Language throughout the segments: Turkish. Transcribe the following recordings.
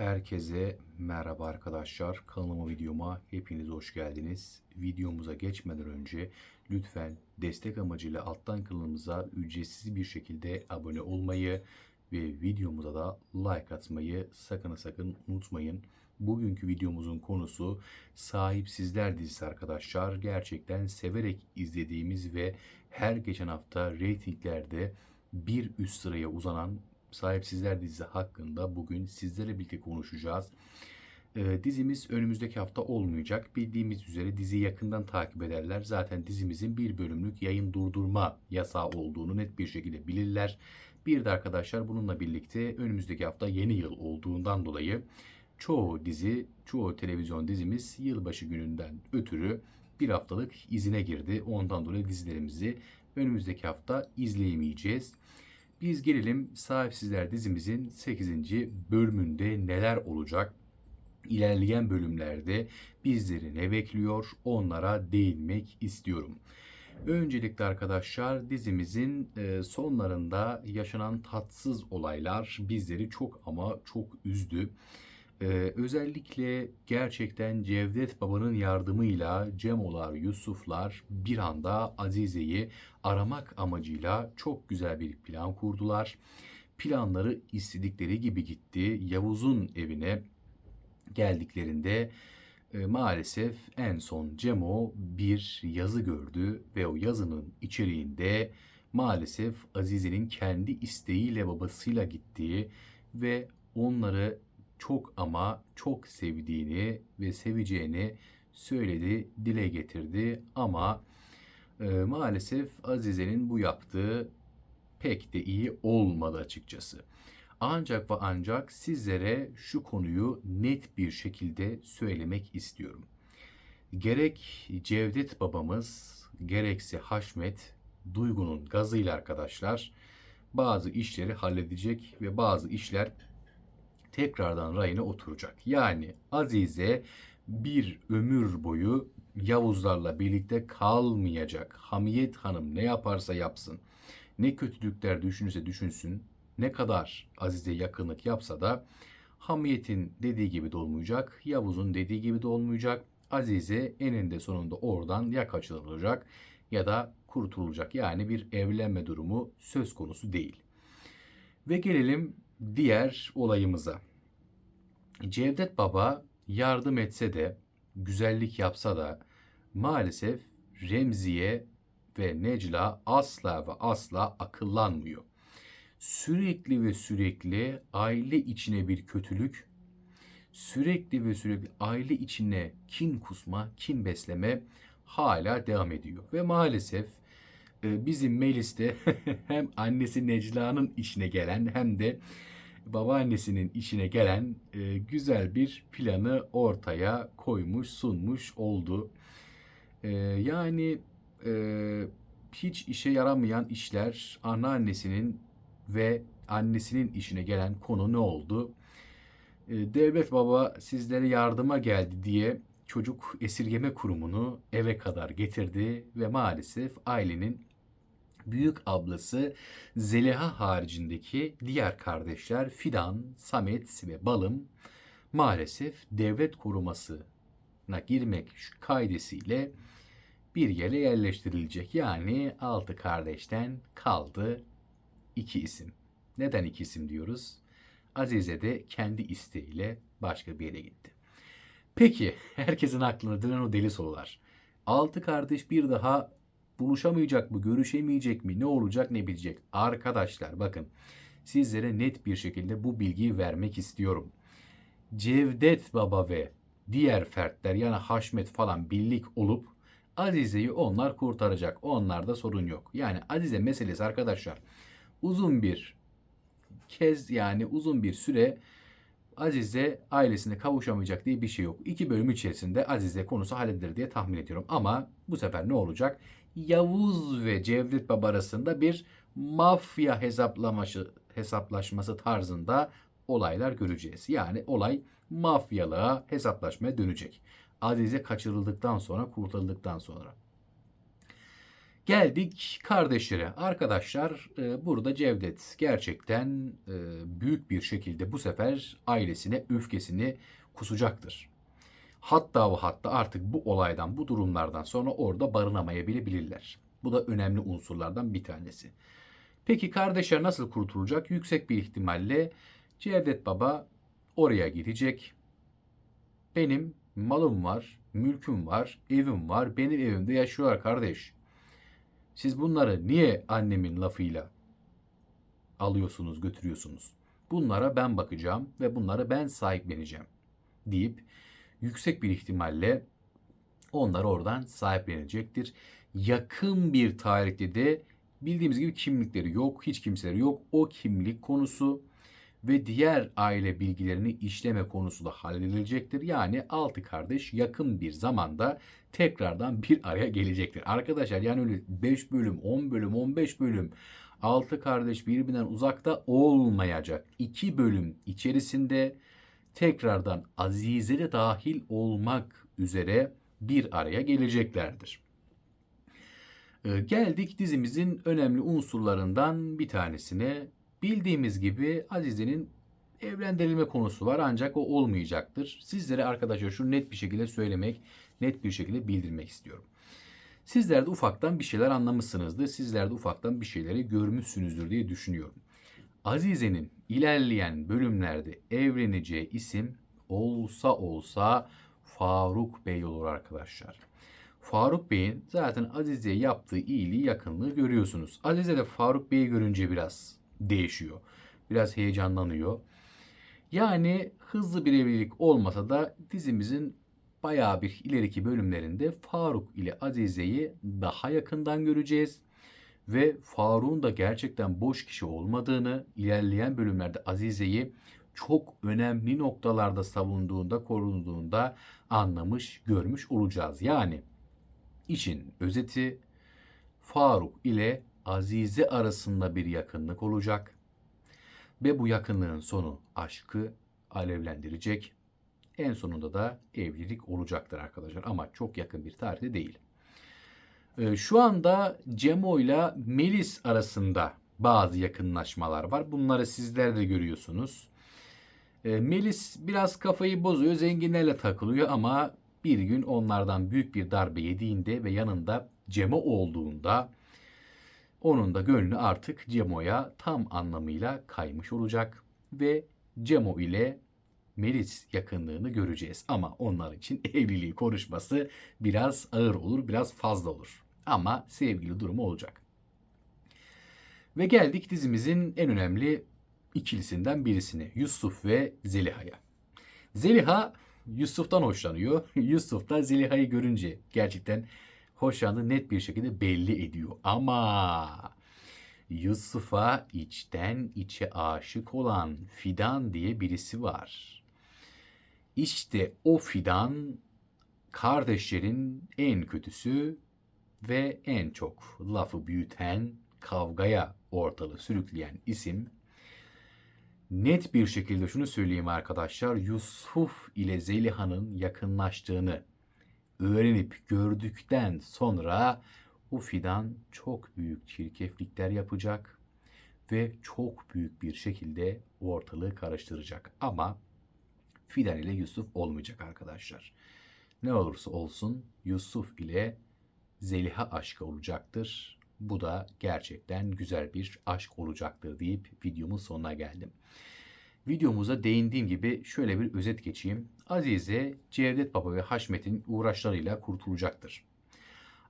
Herkese merhaba arkadaşlar. Kanalıma videoma hepiniz hoş geldiniz. Videomuza geçmeden önce lütfen destek amacıyla alttan kanalımıza ücretsiz bir şekilde abone olmayı ve videomuza da like atmayı sakın sakın unutmayın. Bugünkü videomuzun konusu Sahipsizler dizisi arkadaşlar. Gerçekten severek izlediğimiz ve her geçen hafta reytinglerde bir üst sıraya uzanan Sahipsizler dizisi hakkında bugün sizlerle birlikte konuşacağız. Ee, dizimiz önümüzdeki hafta olmayacak. Bildiğimiz üzere diziyi yakından takip ederler. Zaten dizimizin bir bölümlük yayın durdurma yasağı olduğunu net bir şekilde bilirler. Bir de arkadaşlar bununla birlikte önümüzdeki hafta yeni yıl olduğundan dolayı çoğu dizi, çoğu televizyon dizimiz yılbaşı gününden ötürü bir haftalık izine girdi. Ondan dolayı dizilerimizi önümüzdeki hafta izleyemeyeceğiz. Biz gelelim Sahipsizler dizimizin 8. bölümünde neler olacak? İlerleyen bölümlerde bizleri ne bekliyor? Onlara değinmek istiyorum. Öncelikle arkadaşlar dizimizin e, sonlarında yaşanan tatsız olaylar bizleri çok ama çok üzdü. Ee, özellikle gerçekten Cevdet Baba'nın yardımıyla Cemolar, Yusuflar bir anda Azize'yi aramak amacıyla çok güzel bir plan kurdular. Planları istedikleri gibi gitti. Yavuz'un evine geldiklerinde e, maalesef en son Cemo bir yazı gördü ve o yazının içeriğinde maalesef Azize'nin kendi isteğiyle babasıyla gittiği ve onları çok ama çok sevdiğini ve seveceğini söyledi, dile getirdi ama e, maalesef Azize'nin bu yaptığı pek de iyi olmadı açıkçası. Ancak ve ancak sizlere şu konuyu net bir şekilde söylemek istiyorum. Gerek Cevdet babamız, gerekse Haşmet, Duygu'nun gazıyla arkadaşlar bazı işleri halledecek ve bazı işler tekrardan rayına oturacak. Yani Azize bir ömür boyu Yavuzlarla birlikte kalmayacak. Hamiyet Hanım ne yaparsa yapsın, ne kötülükler düşünürse düşünsün, ne kadar Azize yakınlık yapsa da Hamiyet'in dediği gibi de olmayacak, Yavuz'un dediği gibi de olmayacak. Azize eninde sonunda oradan ya kaçırılacak ya da kurtulacak. Yani bir evlenme durumu söz konusu değil. Ve gelelim diğer olayımıza. Cevdet Baba yardım etse de, güzellik yapsa da maalesef Remziye ve Necla asla ve asla akıllanmıyor. Sürekli ve sürekli aile içine bir kötülük, sürekli ve sürekli aile içine kin kusma, kin besleme hala devam ediyor. Ve maalesef bizim Melis'te hem annesi Necla'nın işine gelen hem de babaannesinin işine gelen e, güzel bir planı ortaya koymuş, sunmuş oldu. E, yani e, hiç işe yaramayan işler anneannesinin ve annesinin işine gelen konu ne oldu? E, devlet baba sizlere yardıma geldi diye çocuk esirgeme kurumunu eve kadar getirdi ve maalesef ailenin büyük ablası Zeliha haricindeki diğer kardeşler Fidan, Samet ve Balım maalesef devlet korumasına girmek kaidesiyle bir yere yerleştirilecek. Yani altı kardeşten kaldı iki isim. Neden iki isim diyoruz? Azize de kendi isteğiyle başka bir yere gitti. Peki herkesin aklına dönen o deli sorular. Altı kardeş bir daha buluşamayacak mı, görüşemeyecek mi, ne olacak, ne bilecek? Arkadaşlar bakın sizlere net bir şekilde bu bilgiyi vermek istiyorum. Cevdet Baba ve diğer fertler yani Haşmet falan birlik olup Azize'yi onlar kurtaracak. Onlarda sorun yok. Yani Azize meselesi arkadaşlar uzun bir kez yani uzun bir süre Azize ailesine kavuşamayacak diye bir şey yok. İki bölüm içerisinde Azize konusu halledilir diye tahmin ediyorum. Ama bu sefer ne olacak? Yavuz ve Cevdet Baba arasında bir mafya hesaplaması, hesaplaşması tarzında olaylar göreceğiz. Yani olay mafyalığa hesaplaşmaya dönecek. Azize kaçırıldıktan sonra, kurtarıldıktan sonra. Geldik kardeşlere. Arkadaşlar e, burada Cevdet gerçekten e, büyük bir şekilde bu sefer ailesine öfkesini kusacaktır. Hatta ve hatta artık bu olaydan, bu durumlardan sonra orada barınamayabilirler. Bu da önemli unsurlardan bir tanesi. Peki kardeşler nasıl kurtulacak? Yüksek bir ihtimalle Cevdet Baba oraya gidecek. Benim malım var, mülküm var, evim var. Benim evimde yaşıyorlar kardeş. Siz bunları niye annemin lafıyla alıyorsunuz, götürüyorsunuz? Bunlara ben bakacağım ve bunlara ben sahipleneceğim deyip yüksek bir ihtimalle onlar oradan sahiplenecektir. Yakın bir tarihte de bildiğimiz gibi kimlikleri yok, hiç kimseleri yok. O kimlik konusu ve diğer aile bilgilerini işleme konusu da halledilecektir. Yani altı kardeş yakın bir zamanda tekrardan bir araya gelecektir. Arkadaşlar yani öyle 5 bölüm, 10 bölüm, 15 bölüm altı kardeş birbirinden uzakta olmayacak. 2 bölüm içerisinde tekrardan Azize de dahil olmak üzere bir araya geleceklerdir. Ee, geldik dizimizin önemli unsurlarından bir tanesine. Bildiğimiz gibi Azize'nin evlendirilme konusu var ancak o olmayacaktır. Sizlere arkadaşlar şu net bir şekilde söylemek, net bir şekilde bildirmek istiyorum. Sizler de ufaktan bir şeyler anlamışsınızdır. Sizler de ufaktan bir şeyleri görmüşsünüzdür diye düşünüyorum. Azize'nin ilerleyen bölümlerde evleneceği isim olsa olsa Faruk Bey olur arkadaşlar. Faruk Bey'in zaten Azize'ye yaptığı iyiliği, yakınlığı görüyorsunuz. Azize de Faruk Bey'i görünce biraz değişiyor. Biraz heyecanlanıyor. Yani hızlı bir evlilik olmasa da dizimizin bayağı bir ileriki bölümlerinde Faruk ile Azize'yi daha yakından göreceğiz. Ve Faruk'un da gerçekten boş kişi olmadığını, ilerleyen bölümlerde Azize'yi çok önemli noktalarda savunduğunda, korunduğunda anlamış, görmüş olacağız. Yani işin özeti Faruk ile Azize arasında bir yakınlık olacak ve bu yakınlığın sonu aşkı alevlendirecek. En sonunda da evlilik olacaktır arkadaşlar ama çok yakın bir tarihte değil. Ee, şu anda Cemo ile Melis arasında bazı yakınlaşmalar var. Bunları sizler de görüyorsunuz. Ee, Melis biraz kafayı bozuyor, zenginlerle takılıyor ama bir gün onlardan büyük bir darbe yediğinde ve yanında Cemo olduğunda onun da gönlü artık Cemo'ya tam anlamıyla kaymış olacak ve Cemo ile Melis yakınlığını göreceğiz. Ama onlar için evliliği konuşması biraz ağır olur, biraz fazla olur. Ama sevgili durumu olacak. Ve geldik dizimizin en önemli ikilisinden birisine. Yusuf ve Zeliha'ya. Zeliha Yusuf'tan hoşlanıyor. Yusuf da Zeliha'yı görünce gerçekten hoşlandığı net bir şekilde belli ediyor. Ama Yusuf'a içten içe aşık olan Fidan diye birisi var. İşte o Fidan kardeşlerin en kötüsü ve en çok lafı büyüten, kavgaya ortalığı sürükleyen isim. Net bir şekilde şunu söyleyeyim arkadaşlar. Yusuf ile Zeliha'nın yakınlaştığını öğrenip gördükten sonra o fidan çok büyük çirkeflikler yapacak ve çok büyük bir şekilde ortalığı karıştıracak. Ama Fidan ile Yusuf olmayacak arkadaşlar. Ne olursa olsun Yusuf ile Zeliha aşkı olacaktır. Bu da gerçekten güzel bir aşk olacaktır deyip videomun sonuna geldim. Videomuza değindiğim gibi şöyle bir özet geçeyim. Azize, Cevdet Baba ve Haşmet'in uğraşlarıyla kurtulacaktır.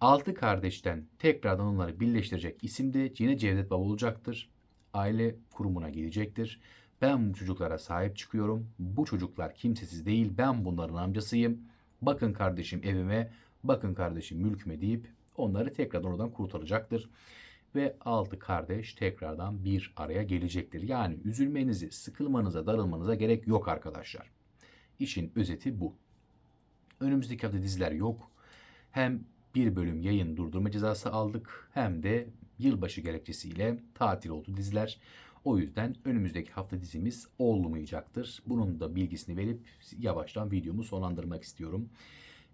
Altı kardeşten tekrardan onları birleştirecek isim de yine Cevdet Baba olacaktır. Aile kurumuna gidecektir. Ben bu çocuklara sahip çıkıyorum. Bu çocuklar kimsesiz değil. Ben bunların amcasıyım. Bakın kardeşim evime, bakın kardeşim mülküme deyip onları tekrardan oradan kurtaracaktır. Ve altı kardeş tekrardan bir araya gelecektir. Yani üzülmenizi, sıkılmanıza, darılmanıza gerek yok arkadaşlar. İşin özeti bu. Önümüzdeki hafta diziler yok. Hem bir bölüm yayın durdurma cezası aldık hem de yılbaşı gerekçesiyle tatil oldu diziler. O yüzden önümüzdeki hafta dizimiz olmayacaktır. Bunun da bilgisini verip yavaştan videomu sonlandırmak istiyorum.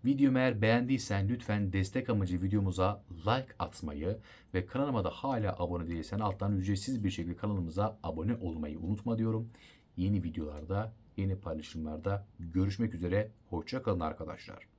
Videomu eğer beğendiysen lütfen destek amacı videomuza like atmayı ve kanalıma da hala abone değilsen alttan ücretsiz bir şekilde kanalımıza abone olmayı unutma diyorum. Yeni videolarda, yeni paylaşımlarda görüşmek üzere. Hoşça kalın arkadaşlar.